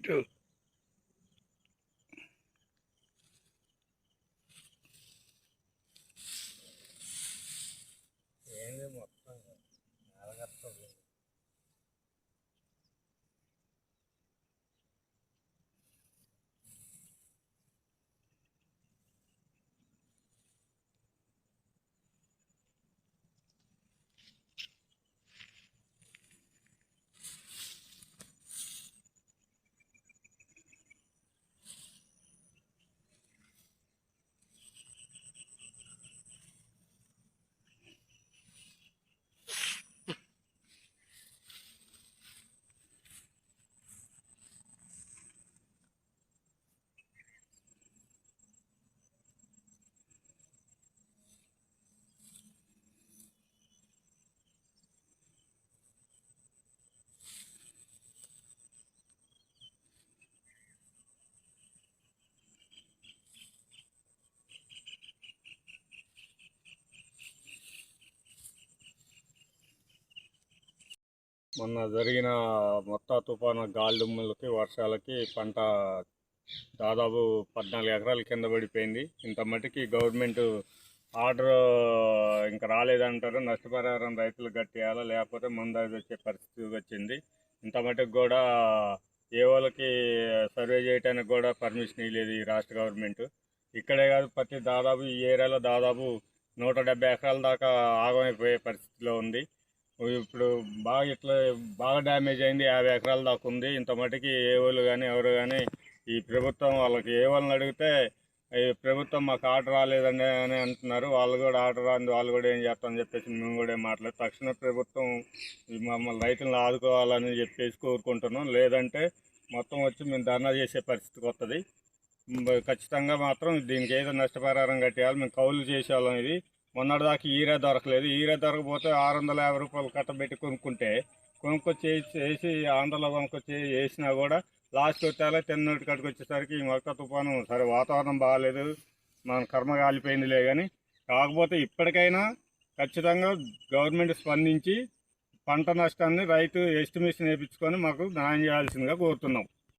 ఇటు ఏంది మొన్న జరిగిన మొత్తం తుఫాను గాలిదుమ్ములకి వర్షాలకి పంట దాదాపు పద్నాలుగు ఎకరాల కింద పడిపోయింది. ఇంత మటుకి గవర్నమెంట్ ఆర్డర్ ఇంకా రాలేదంటారు. నష్టపరిహారం రైతులు కట్టేయాలా లేకపోతే ముందు వచ్చే పరిస్థితి వచ్చింది. ఇంత మటుకు కూడా ఏ వాళ్ళకి సర్వే చేయడానికి కూడా పర్మిషన్ ఇవ్వలేదు ఈ రాష్ట్ర గవర్నమెంట్. ఇక్కడే కాదు ప్రతి దాదాపు ఈ ఏరియాలో దాదాపు నూట డెబ్బై ఎకరాల దాకా ఆగమైపోయే పరిస్థితిలో ఉంది. ఇప్పుడు బాగా ఇట్లా బాగా డ్యామేజ్ అయింది యాభై ఎకరాల దాకా ఉంది. ఇంత మటుకి ఏ వాళ్ళు కానీ ఎవరు కానీ ఈ ప్రభుత్వం వాళ్ళకి ఏ వాళ్ళని అడిగితే ఈ ప్రభుత్వం మాకు ఆర్డర్ రాలేదండి అని అంటున్నారు. వాళ్ళు కూడా ఆర్డర్ రాంది వాళ్ళు కూడా ఏం చేస్తామని చెప్పేసి మేము కూడా ఏం మాట్లాడు తక్షణ ప్రభుత్వం మమ్మల్ని రైతులను ఆదుకోవాలని చెప్పేసి కోరుకుంటున్నాం. లేదంటే మొత్తం వచ్చి మేము ధర్నా చేసే పరిస్థితికి వస్తుంది ఖచ్చితంగా మాత్రం దీనికి ఏదో నష్టపరిహారం కట్టేయాలి. మేము కౌలు చేసేవాళ్ళం ఇది. మొన్నటిదాకా ఈరే దొరకలేదు. ఈరే దొరకపోతే ఆరు వందల యాభై రూపాయలు కట్టబెట్టి కొనుక్కుంటే కొనుక్కొచ్చి వేసి- ఆంధ్రలో కొనుక్కొచ్చి వేసినా కూడా లాస్ట్ వచ్చేలా తెన్నటి కట్టుకు వచ్చేసరికి ఈ మొక్క తుఫాను సరే వాతావరణం బాగాలేదు. మన కర్మ కాలిపోయిందిలే కానీ కాకపోతే ఇప్పటికైనా ఖచ్చితంగా గవర్నమెంట్ స్పందించి పంట నష్టాన్ని రైతు ఎస్టిమేషన్ వేయించుకొని మాకు న్యాయం చేయాల్సిందిగా కోరుతున్నాం.